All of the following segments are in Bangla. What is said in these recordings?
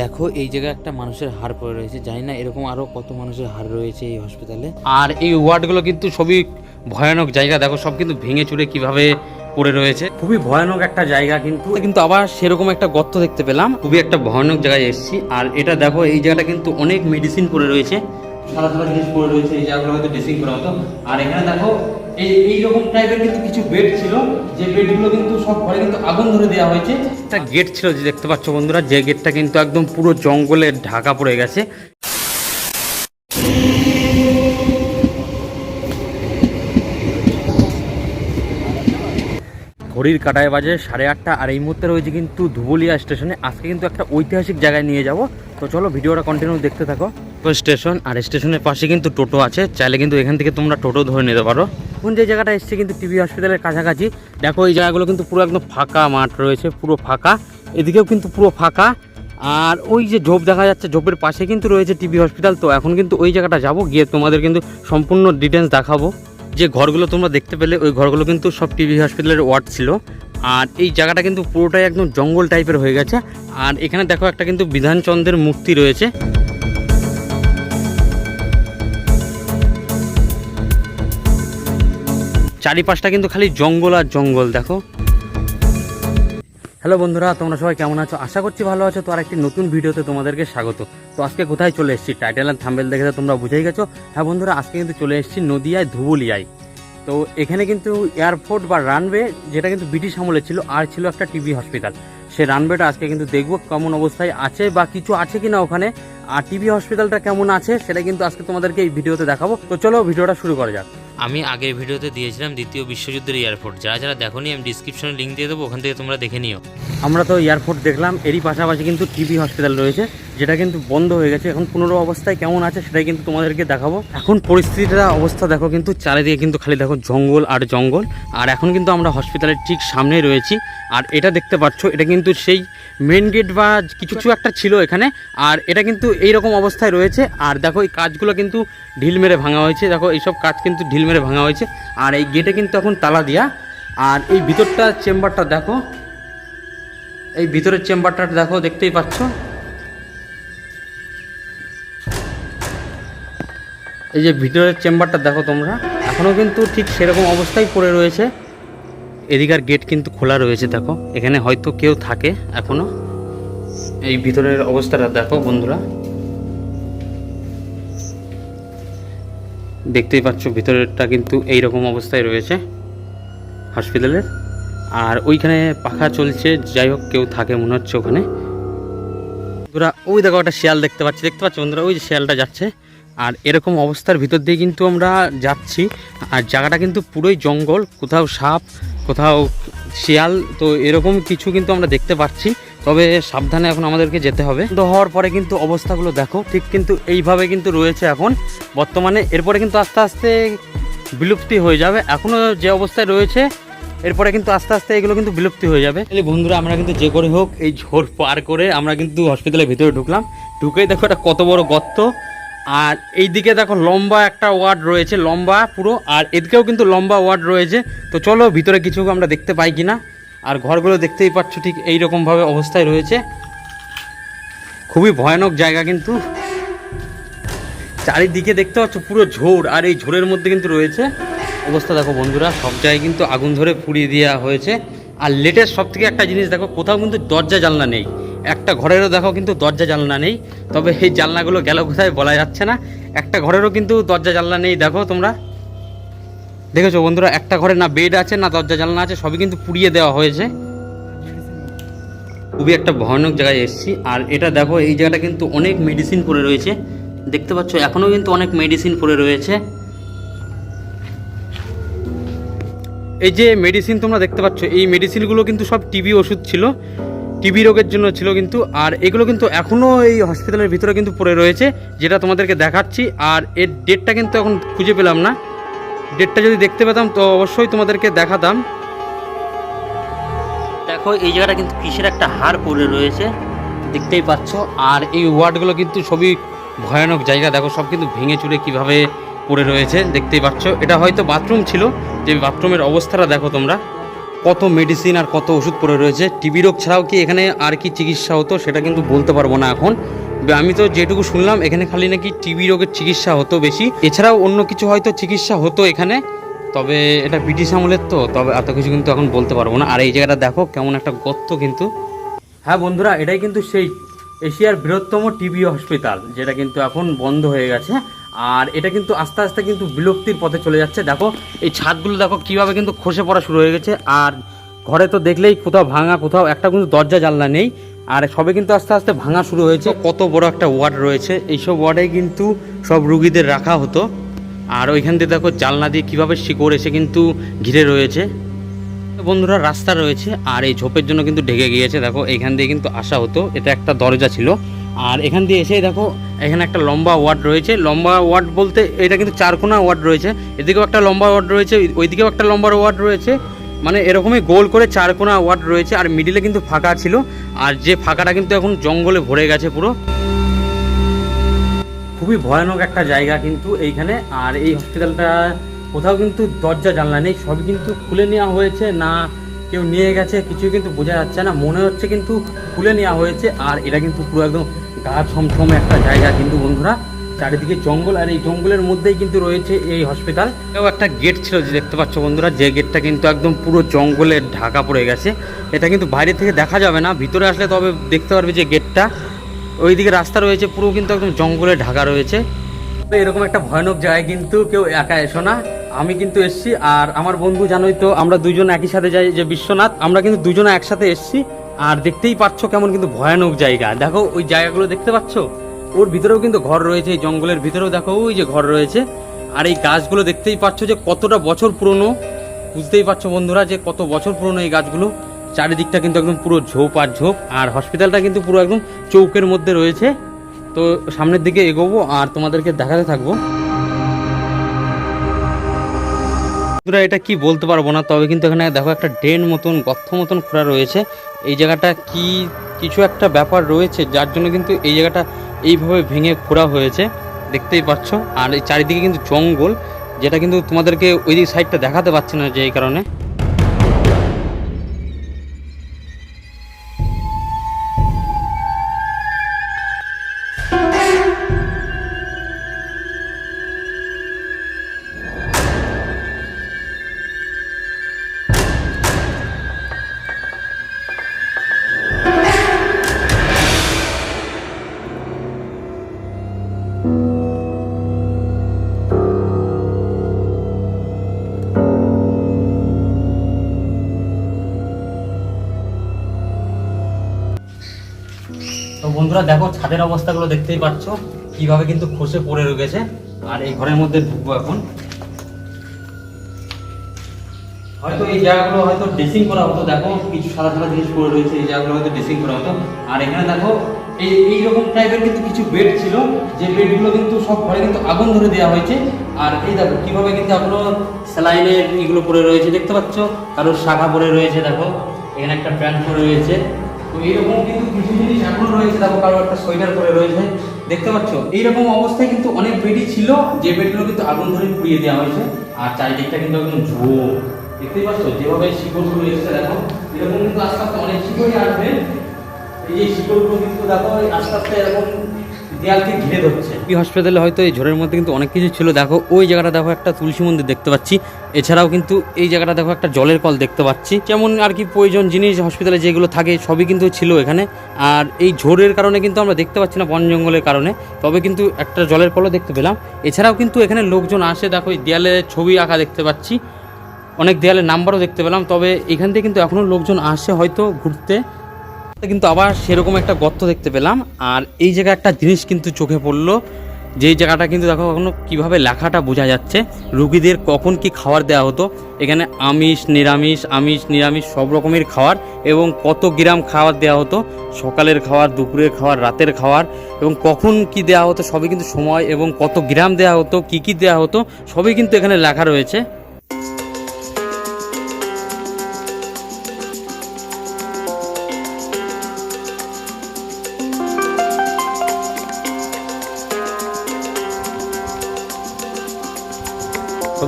দেখো এই জায়গায় একটা মানুষের হাড় পড়ে রয়েছে। জানি না এরকম আরও কত মানুষের হাড় রয়েছে এই হসপিটালে আর এই ওয়ার্ডগুলো কিন্তু সবই ভয়ানক জায়গা। দেখো সব কিন্তু ভেঙে চুরে কীভাবে পড়ে রয়েছে। খুবই ভয়ানক একটা জায়গা কিন্তু। কিন্তু আবার সেরকম একটা গর্ত দেখতে পেলাম। খুবই একটা ভয়ানক জায়গায় এসেছি। আর এটা দেখো এই জায়গাটা কিন্তু অনেক মেডিসিন পড়ে রয়েছে। সাদা সাদা জিনিস পড়ে রয়েছে, এই জায়গাগুলো হয়তো ড্রেসিং করা হতো। আর এখানে দেখো, এই এইরকম টাইপের কিন্তু কিছু বেড ছিল, যে বেডগুলো কিন্তু সব ঘরে কিন্তু আগুন ধরে দেওয়া হয়েছে। একটা গেট ছিল, যে দেখতে পাচ্ছ বন্ধুরা, যে গেটটা কিন্তু একদম পুরো জঙ্গলে ঢাকা পড়ে গেছে। ঘড়ির কাটায় বাজে সাড়ে আটটা, আর এই মুহূর্তে রয়েছে কিন্তু ধুবুলিয়া স্টেশনে। আজকে কিন্তু একটা ঐতিহাসিক জায়গায় নিয়ে যাব। তো চলো, ভিডিওটা কন্টিনিউ দেখতে থাকো। স্টেশন আর স্টেশনের পাশে কিন্তু টোটো আছে। চাইলে কিন্তু এখান থেকে তোমরা টোটো ধরে নিতে পারো। এখন যে জায়গাটা এসছে কিন্তু টিভি হসপিটালের কাছাকাছি। দেখো এই জায়গাগুলো কিন্তু পুরো একদম ফাঁকা মাঠ রয়েছে পুরো ফাঁকা। এদিকেও কিন্তু পুরো ফাঁকা। আর ওই যে ঝোপ দেখা যাচ্ছে ঝোপের পাশে কিন্তু রয়েছে টিবি হসপিটাল তো এখন কিন্তু ওই জায়গাটা যাব গিয়ে তোমাদের কিন্তু সম্পূর্ণ ডিটেলস দেখাবো। যে ঘরগুলো তোমরা দেখতে পেলে ওই ঘরগুলো কিন্তু সব টিবি হসপিটালের ওয়ার্ড ছিল। আর এই জায়গাটা কিন্তু পুরোটাই একদম জঙ্গল টাইপের হয়ে গেছে। আর এখানে দেখো একটা কিন্তু বিধানচন্দ্রের মূর্তি রয়েছে। চারিপাশটা কিন্তু খালি জঙ্গল আর জঙ্গল, দেখো। হ্যালো বন্ধুরা, তোমরা সবাই কেমন আছো? আশা করছি ভালো আছো। তো আর একটি নতুন ভিডিওতে তোমাদেরকে স্বাগত। তো আজকে কোথায় চলে এসেছি? টাইটেল আর থাম্বেল দেখে তো তোমরা বুঝেই গেছো। হ্যাঁ বন্ধুরা, আজকে কিন্তু চলে এসেছি নদিয়ায় ধুবুলিয়ায়। তো এখানে কিন্তু এয়ারপোর্ট বা রানওয়ে যেটা কিন্তু ব্রিটিশ আমলে ছিল, আর ছিল একটা টিবি হসপিটাল সেই রানওয়েটা আজকে কিন্তু দেখব কেমন অবস্থায় আছে বা কিছু আছে কিনা ওখানে। আর টিবি হসপিটালটা কেমন আছে, সেটা কিন্তু আজকে তোমাদেরকে এই ভিডিওতে দেখাবো। তো চলো ভিডিওটা শুরু করা যাক। আমি আগের ভিডিওতে দিয়েছিলাম দ্বিতীয় বিশ্বযুদ্ধের এয়ারপোর্ট। যারা যারা দেখো আমি ডিসক্রিপশনে লিঙ্ক দিয়ে দেবো, ওখান থেকে তোমরা দেখে নিও। আমরা তো এয়ারপোর্ট দেখলাম, এরই পাশাপাশি কিন্তু টিবি হসপিটাল রয়েছে। যেটা কিন্তু বন্ধ হয়ে গেছে, এখন পুনর অবস্থায় কেমন আছে সেটাই কিন্তু তোমাদেরকে দেখাবো। এখন পরিস্থিতিটা অবস্থা দেখো কিন্তু, চারিদিকে কিন্তু খালি দেখো জঙ্গল আর জঙ্গল। আর এখন কিন্তু আমরা হসপিটালের ঠিক সামনেই রয়েছি। আর এটা দেখতে পাচ্ছ, এটা কিন্তু সেই মেন গেট বা কিছু কিছু একটা ছিল এখানে। আর এটা কিন্তু এই রকম অবস্থায় রয়েছে। আর দেখো এই কাজগুলো কিন্তু ঢিল মেরে ভাঙা হয়েছে। দেখো এইসব কাজ কিন্তু ঢিল মেরে ভাঙা হয়েছে। আর এই গেটে কিন্তু এখন তালা দেওয়া আর এই ভিতরটা চেম্বারটা দেখো, এই ভিতরের চেম্বারটা দেখো, দেখতেই পাচ্ছ। এই যে ভিতরের চেম্বারটা দেখো তোমরা এখনও কিন্তু ঠিক সেরকম অবস্থায় পড়ে রয়েছে। এদিকার গেট কিন্তু খোলা রয়েছে, দেখো। এখানে হয়তো কেউ থাকে এখনও। এই ভিতরের অবস্থাটা দেখো বন্ধুরা। দেখতেই পাচ্ছ ভিতরেরটা কিন্তু এই রকম অবস্থায় রয়েছে হসপিটালের। আর ওইখানে পাখা চলছে, যাই হোক কেউ থাকে মনে হচ্ছে ওখানে। বন্ধুরা, ওই দেখো একটা শিয়াল দেখতে পাচ্ছি, দেখতে পাচ্ছ বন্ধুরা? ওই যে শিয়ালটা যাচ্ছে। আর এরকম অবস্থার ভিতর দিয়ে কিন্তু আমরা যাচ্ছি। আর জায়গাটা কিন্তু পুরোই জঙ্গল, কোথাও সাপ, কোথাও শিয়াল, তো এরকম কিছু কিন্তু আমরা দেখতে পাচ্ছি। তবে সাবধানে এখন আমাদেরকে যেতে হবে। তো হওয়ার পরে কিন্তু অবস্থাগুলো দেখো, ঠিক কিন্তু এইভাবে কিন্তু রয়েছে এখন। বর্তমানে এরপরে কিন্তু আস্তে আস্তে বিলুপ্তি হয়ে যাবে। এখনও যে অবস্থায় রয়েছে, এরপরে কিন্তু আস্তে আস্তে এগুলো কিন্তু বিলুপ্তি হয়ে যাবে। তাহলে বন্ধুরা, আমরা কিন্তু যে করে হোক, এই ঝোর পার করে আমরা কিন্তু হসপিটালের ভিতরে ঢুকলাম। ঢুকেই দেখো একটা কত বড় গর্ত। আর এই দিকে দেখো লম্বা একটা ওয়ার্ড রয়েছে, লম্বা পুরো, আর এদিকেও কিন্তু লম্বা ওয়ার্ড রয়েছে। তো চলো, ভিতরে কিছু আমরা দেখতে পাই কি না আর ঘরগুলো দেখতেই পাচ্ছ ঠিক এই রকমভাবে অবস্থায় রয়েছে। খুবই ভয়ানক জায়গা কিন্তু। চারিদিকে দেখতে পাচ্ছ পুরো ঝোড় আর এই ঝোড়ের মধ্যে কিন্তু রয়েছে। অবস্থা দেখো বন্ধুরা, সব জায়গায় কিন্তু আগুন ধরে পুড়িয়ে দেওয়া হয়েছে। আর লেটেস্ট সব থেকে একটা জিনিস দেখো, কোথাও কিন্তু দরজা জানলা নেই। একটা ঘরেরও দেখো কিন্তু দরজা জানলা নেই। তবে এই জানলাগুলো গেল কোথায় বলা যাচ্ছে না। একটা ঘরেরও কিন্তু দরজা জানলা নেই, দেখো তোমরা। দেখেছ বন্ধুরা, একটা ঘরে না বেড আছে, না দরজা জানলা আছে, সবই কিন্তু পুড়িয়ে দেওয়া হয়েছে। খুবই একটা ভয়ানক জায়গায় এসেছি। আর এটা দেখো, এই জায়গাটা কিন্তু অনেক মেডিসিন পড়ে রয়েছে। দেখতে পাচ্ছ এখনও কিন্তু অনেক মেডিসিন পড়ে রয়েছে। এই যে মেডিসিন তোমরা দেখতে পাচ্ছ, এই মেডিসিনগুলো কিন্তু সব টিবি ওষুধ ছিল। টিবি রোগের জন্য ছিল কিন্তু আর এগুলো কিন্তু এখনও এই হসপিটালের ভিতরে কিন্তু পড়ে রয়েছে যেটা তোমাদেরকে দেখাচ্ছি আর এর ডেটটা কিন্তু এখন খুঁজে পেলাম না। ডেটটা যদি দেখতে পেতাম তো অবশ্যই তোমাদেরকে দেখাতাম। দেখো এই জায়গাটা কিন্তু কিসের একটা হার পড়ে রয়েছে দেখতেই পাচ্ছ। আর এই ওয়ার্ডগুলো কিন্তু সবই ভয়ানক জায়গা দেখো সব কিন্তু ভেঙে চুরে কীভাবে পড়ে রয়েছে দেখতেই পাচ্ছ। এটা হয়তো বাথরুম ছিল যে বাথরুমের অবস্থাটা দেখো তোমরা। কত মেডিসিন আর কত ওষুধ পড়ে রয়েছে। টিবি রোগ ছাড়াও কি এখানে আর কি চিকিৎসা হতো সেটা কিন্তু বলতে পারব না এখন। আমি তো যেটুকু শুনলাম, এখানে খালি নাকি টিবি রোগের চিকিৎসা হতো বেশি। এছাড়াও অন্য কিছু হয়তো চিকিৎসা হতো এখানে, তবে এটা ব্রিটিশ আমলের তো, তবে এত কিছু কিন্তু এখন বলতে পারব না। আর এই জায়গাটা দেখো, কেমন একটা গর্ত কিন্তু। হ্যাঁ বন্ধুরা, এটাই কিন্তু সেই এশিয়ার বৃহত্তম টিবি হসপিটাল যেটা কিন্তু এখন বন্ধ হয়ে গেছে। আর এটা কিন্তু আস্তে আস্তে কিন্তু বিলুপ্তির পথে চলে যাচ্ছে। দেখো, এই ছাদগুলো দেখো কীভাবে কিন্তু খসে পড়া শুরু হয়ে গেছে। আর ঘরে তো দেখলেই কোথাও ভাঙা, কোথাও একটা কিন্তু দরজা, জানলা নেই। আর সবে কিন্তু আস্তে আস্তে ভাঙা শুরু হয়েছে। কত বড় একটা ওয়ার্ড রয়েছে। এইসব ওয়ার্ডে কিন্তু সব রুগীদের রাখা হতো। আর ওইখান দিয়ে দেখো জানলা দিয়ে কীভাবে শিকড় এসে কিন্তু ঘিরে রয়েছে। বন্ধুরা, রাস্তা রয়েছে। আর এই ঝোপের জন্য কিন্তু ঢেকে গিয়েছে। দেখো এখান দিয়ে কিন্তু আসা হতো। এটা একটা দরজা ছিল। আর এখান দিয়ে এসেই দেখো, এখানে একটা লম্বা ওয়ার্ড রয়েছে। লম্বা ওয়ার্ড বলতে এটা কিন্তু চারকোনা ওয়ার্ড রয়েছে। এদিকেও একটা লম্বা ওয়ার্ড রয়েছে ওইদিকেও একটা লম্বা ওয়ার্ড রয়েছে। মানে এরকমই গোল করে চারকোনা ওয়ার্ড রয়েছে আর মিডিলে কিন্তু ফাঁকা ছিল। আর যে ফাঁকাটা কিন্তু এখন জঙ্গলে ভরে গেছে পুরো। খুবই ভয়ানক একটা জায়গা কিন্তু এইখানে। আর এই হসপিটালটা কোথাও কিন্তু দরজা জানলা নেই, সবই কিন্তু খুলে নেওয়া হয়েছে। না কেউ নিয়ে গেছে কিছু কিন্তু বোঝা যাচ্ছে না। মনে হচ্ছে কিন্তু খুলে নেওয়া হয়েছে আর এটা কিন্তু পুরো একদম গা ছমছম একটা জায়গা কিন্তু বন্ধুরা। চারিদিকে জঙ্গল আর এই জঙ্গলের মধ্যেই কিন্তু রয়েছে এই হসপিটাল এও একটা গেট ছিল যে দেখতে পাচ্ছ বন্ধুরা যে গেটটা কিন্তু একদম পুরো জঙ্গলে ঢাকা পড়ে গেছে। এটা কিন্তু বাইরে থেকে দেখা যাবে না ভিতরে আসলে তবে দেখতে পারবে যে গেটটা ওইদিকে রাস্তা রয়েছে পুরো কিন্তু একদম জঙ্গলে ঢাকা রয়েছে। এরকম একটা ভয়ানক জায়গায় কিন্তু কেউ একা এসো না। আমি কিন্তু এসছি, আর আমার বন্ধু জানোই তো, আমরা দুজন একই সাথে যাই যে বিশ্বনাথ, আমরা কিন্তু দুজনে একসাথে এসছি, আর দেখতেই পাচ্ছ কেমন কিন্তু ভয়ানক জায়গা। দেখো, ওই জায়গাগুলো দেখতে পাচ্ছ? ওর ভিতরেও কিন্তু ঘর রয়েছে, এই জঙ্গলের ভিতরেও দেখো, ওই যে ঘর রয়েছে। আর এই গাছগুলো দেখতেই পাচ্ছ যে কতটা বছর পুরনো। বুঝতেই পারছ বন্ধুরা যে কত বছর পুরনো এই গাছগুলো। চারিদিকটা কিন্তু একদম পুরো ঝোপ আর ঝোপ, আর হসপিটালটা কিন্তু পুরো একদম চৌকের মধ্যে রয়েছে। তো সামনের দিকে এগোবো, আর তোমাদেরকে দেখাতে থাকব। বন্ধুরা, এটা কি বলতে পারব না, তবে কিন্তু এখানে দেখো একটা ড্রেন মতন, গর্ত মতন খোঁড়া রয়েছে। এই জায়গাটা কি, কিছু একটা ব্যাপার রয়েছে, যার জন্য কিন্তু এই জায়গাটা এইভাবে ভেঙে খোঁড়া হয়েছে, দেখতেই পাচ্ছ। আর এই চারিদিকে কিন্তু জঙ্গল, যেটা কিন্তু তোমাদেরকে ওই দিক সাইডটা দেখাতে পারছি না যে এই কারণে। বন্ধুরা দেখো, ছাদের অবস্থাগুলো দেখতেই পাচ্ছ। কীভাবে কিন্তু খসে পড়ে রয়েছে। আর এই ঘরের মধ্যে ঢুকবো এখন। হয়তো এই জায়গাগুলো হয়তো ড্রেসিং করা হতো। দেখো, কিছু সাদা সাদা জিনিস পড়ে রয়েছে, এই জায়গাগুলো হয়তো ড্রেসিং করা হতো। আর এখানে দেখো, এই, এইরকম টাইপের কিন্তু কিছু বেড ছিল, যে বেডগুলো কিন্তু সব ঘরে কিন্তু আগুন ধরে দেওয়া হয়েছে। আর এই দেখো, কীভাবে কিন্তু এখনও স্যালাইনের এগুলো পড়ে রয়েছে, দেখতে পাচ্ছ? কারোর শাখা পড়ে রয়েছে, দেখো। এখানে একটা প্যান্ট পরে রয়েছে। তো এইরকম কিন্তু কিছু জিনিস এখনও রয়েছে, দেখো কারও একটা সোয়েটার পরে রয়েছে, দেখতে পাচ্ছ? এইরকম অবস্থায় কিন্তু অনেক বেডি ছিল, যে বেডগুলো কিন্তু আগুন ধরে পুড়িয়ে দেওয়া হয়েছে, আর চারিদিকটা কিন্তু একদম ঝোঁ দেখতেই পাচ্ছ? যেভাবে শিকড়গুলো এসেছে, দেখো, এরকম কিন্তু আস্তে আস্তে অনেক শিকড়ই আসবে। এই যে শিকড়গুলো কিন্তু দেখো আস্তে আস্তে এরকম দেয়ালকে ঘিরে ধরছে। এই হসপিটালে হয়তো এই ঝড়ের মধ্যে কিন্তু অনেক কিছু ছিল। দেখো, ওই জায়গাটা দেখো একটা তুলসী মন্দির দেখতে পাচ্ছি। এছাড়াও কিন্তু এই জায়গাটা দেখো একটা জলের কল দেখতে পাচ্ছি। যেমন আর কি প্রয়োজন জিনিস হসপিটালে যেগুলো থাকে সবই কিন্তু ছিল এখানে। আর এই ঝড়ের কারণে কিন্তু আমরা দেখতে পাচ্ছি না বন জঙ্গলের কারণে। তবে কিন্তু একটা জলের কলও দেখতে পেলাম। এছাড়াও কিন্তু এখানে লোকজন আসে। দেখো, এই দেয়ালে ছবি আঁকা দেখতে পাচ্ছি। অনেক দেয়ালের নাম্বারও দেখতে পেলাম। তবে এখান থেকে কিন্তু এখনও লোকজন আসে হয়তো ঘুরতে। কিন্তু আবার সেরকম একটা গর্ত দেখতে পেলাম। আর এই জায়গায় একটা জিনিস কিন্তু চোখে পড়ল। যেই জায়গাটা কিন্তু দেখো এখনও কীভাবে লেখাটা বোঝা যাচ্ছে। রুগীদের কখন কি খাবার দেওয়া হতো। এখানে আমিষ, নিরামিষ আমিষ, নিরামিষ সব রকমের খাবার এবং কত গ্রাম খাবার দেওয়া হতো। সকালের খাবার, দুপুরের খাবার, রাতের খাবার এবং কখন কি দেওয়া হতো সবই কিন্তু সময় এবং কত গ্রাম দেওয়া হতো, কি কি দেওয়া হতো সবই কিন্তু এখানে লেখা রয়েছে।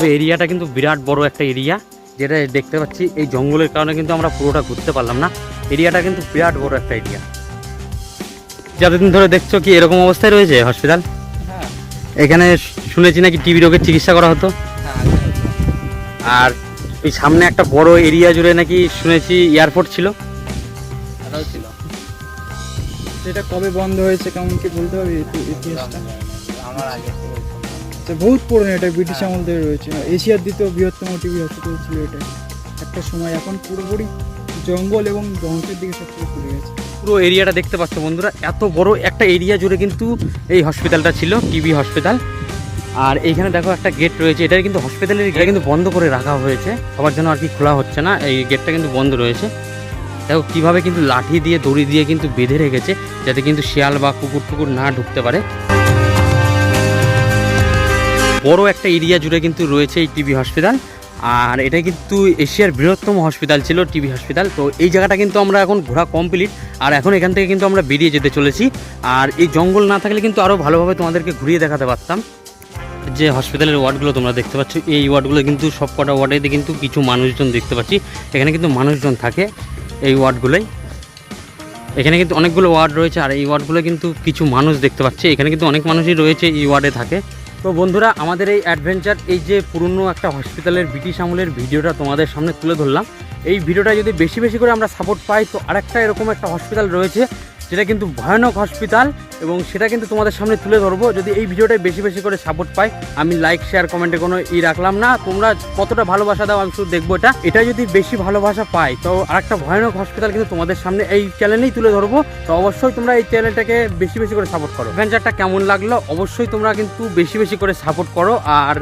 তবে এরিয়াটা কিন্তু বিরাট বড় একটা এরিয়া যেটা দেখতে পাচ্ছি এই জঙ্গলের কারণে কিন্তু আমরা পুরোটা ঘুরতে পারলাম না। এরিয়াটা কিন্তু বিরাট বড় একটা এরিয়া। যতদিন ধরে দেখছ কি এরকম অবস্থায় রয়েছে হসপিটাল হ্যাঁ। এখানে শুনেছি নাকি টিবি রোগের চিকিৎসা করা হতো। হ্যাঁ আর ওই সামনে একটা বড় এরিয়া জুড়ে নাকি শুনেছি এয়ারপোর্ট ছিল। সেটা কবে বন্ধ হয়েছে কেমন কি বলতে হবে ইতিহাসটা আমার আগে আচ্ছা, বহুত পুরনো এটা ব্রিটিশ আমল থেকে রয়েছে। এশিয়ার দ্বিতীয় বৃহত্তম টিভি হসপিটাল ছিল এটা। একটা সময় এখন পুরোপুরি জঙ্গল এবং ধ্বংসের দিকে সব কিছু চলে গেছে। পুরো এরিয়াটা দেখতে পাচ্ছ বন্ধুরা এত বড় একটা এরিয়া জুড়ে কিন্তু এই হসপিটালটা ছিল টিবি হসপিটাল আর এইখানে দেখো একটা গেট রয়েছে এটা কিন্তু হসপিটালের গেট কিন্তু বন্ধ করে রাখা হয়েছে। সবার জন্য আর কি খোলা হচ্ছে না এই গেটটা কিন্তু বন্ধ রয়েছে। দেখো কীভাবে কিন্তু লাঠি দিয়ে দড়ি দিয়ে কিন্তু বেঁধে রেখেছে যাতে কিন্তু শিয়াল বা কুকুর টুকুর না ঢুকতে পারে। বড় একটা এরিয়া জুড়ে কিন্তু রয়েছে এই টিবি হসপিটাল আর এটা কিন্তু এশিয়ার বৃহত্তম হসপিটাল ছিল টিবি হসপিটাল তো এই জায়গাটা কিন্তু আমরা এখন ঘোরা কমপ্লিট আর এখন এখান থেকে কিন্তু আমরা বেরিয়ে যেতে চলেছি। আর এই জঙ্গল না থাকলে কিন্তু আরও ভালোভাবে তোমাদেরকে ঘুরিয়ে দেখাতে পারতাম। যে হসপিটালের ওয়ার্ডগুলো তোমরা দেখতে পাচ্ছ, এই ওয়ার্ডগুলো কিন্তু সব কটা ওয়ার্ডেতে কিন্তু কিছু মানুষজন দেখতে পাচ্ছি। এখানে কিন্তু মানুষজন থাকে এই ওয়ার্ডগুলোই এখানে কিন্তু অনেকগুলো ওয়ার্ড রয়েছে। আর এই ওয়ার্ডগুলো কিন্তু কিছু মানুষ দেখতে পাচ্ছে। এখানে কিন্তু অনেক মানুষই রয়েছে এই ওয়ার্ডে থাকে। তো বন্ধুরা, আমাদের এই অ্যাডভেঞ্চার এই যে পুরনো একটা হসপিটালের ব্রিটিশ আমলের ভিডিওটা তোমাদের সামনে তুলে ধরলাম। এই ভিডিওটা যদি বেশি বেশি করে আমরা সাপোর্ট পাই, তো আরেকটা এরকম একটা হসপিটাল রয়েছে যেটা কিন্তু ভয়ানক হসপিটাল এবং সেটা কিন্তু তোমাদের সামনে তুলে ধরবো। যদি এই ভিডিওটাই বেশি বেশি করে সাপোর্ট পাই, আমি লাইক শেয়ার কমেন্টে কোনো ই রাখলাম না। তোমরা কতটা ভালোবাসা দাও, আমি শুধু দেখব এটা। এটা যদি বেশি ভালোবাসা পাই, তো আরেকটা ভয়ানক হসপিটাল কিন্তু তোমাদের সামনে এই চ্যানেলেই তুলে ধরবো। তো অবশ্যই তোমরা এই চ্যানেলটাকে বেশি বেশি করে সাপোর্ট করো। অ্যাডভেঞ্চারটা কেমন লাগল? অবশ্যই তোমরা কিন্তু বেশি বেশি করে সাপোর্ট করো। আর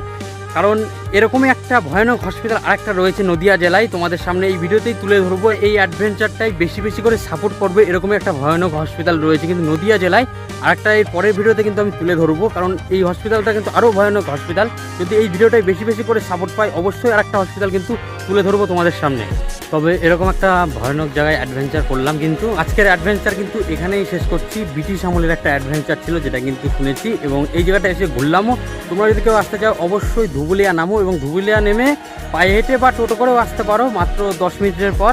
কারণ এরকমই একটা ভয়ানক হসপিটাল আরেকটা রয়েছে নদিয়া জেলায়। তোমাদের সামনে এই ভিডিওতেই তুলে ধরবো। এই অ্যাডভেঞ্চারটাই বেশি বেশি করে সাপোর্ট করবে এরকমই একটা ভয়ানক হসপিটাল রয়েছে কিন্তু নদিয়া জেলায় আরেকটা এর পরের ভিডিওতে কিন্তু আমি তুলে ধরবো, কারণ এই হসপিটালটা কিন্তু আরও ভয়ানক হসপিটাল যদি এই ভিডিওটাই বেশি বেশি করে সাপোর্ট পাই, অবশ্যই আরেকটা হসপিটাল কিন্তু তুলে ধরবো তোমাদের সামনে। তবে এরকম একটা ভয়ানক জায়গায় অ্যাডভেঞ্চার করলাম কিন্তু। আজকের অ্যাডভেঞ্চার কিন্তু এখানেই শেষ করছি। ব্রিটিশ আমলের একটা অ্যাডভেঞ্চার ছিল, যেটা কিন্তু শুনেছি, এবং এই জায়গাটা এসে ঘুরলামও। তোমরা যদি কেউ আসতে চাও, অবশ্যই ধুবুলিয়া নামো, এবং ধুবুলিয়া নেমে পায়ে হেঁটে বা টোটো করেও আসতে পারো, মাত্র দশ মিনিটের পর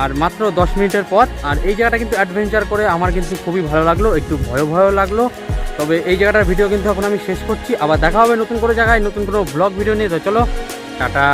আর মাত্র দশ মিনিটের পথ, আর এই জায়গাটা কিন্তু অ্যাডভেঞ্চার করে আমার কিন্তু খুবই ভালো লাগল, একটু ভয় ভয় লাগল। তবে এই জায়গাটার ভিডিও কিন্তু এখন আমি শেষ করছি, আবার দেখা হবে নতুন করে জায়গায়, নতুন কোনো ব্লগ ভিডিও নিয়ে। তো চলো, টাটা।